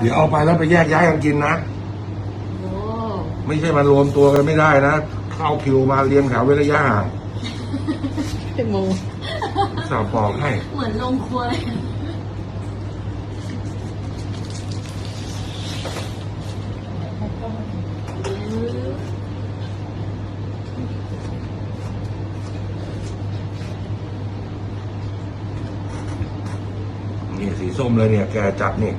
เดี๋ยวเอาไปแล้วไปแยกย้ายกันกินนะ โอ้ไม่ใช่มารวมตัวกันไม่ได้นะ เข้าคิวมาเรียงแถวเว้นระยะห่างเป็นโมสาวบอกให้ เหมือนลงครัวเลยนี่สีส้มเลยเนี่ย แกจัดนี่